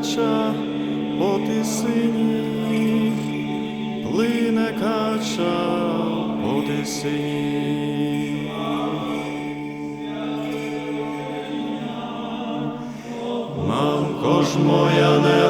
кача по тисині, плине кача по тисині. Мамко ж моя не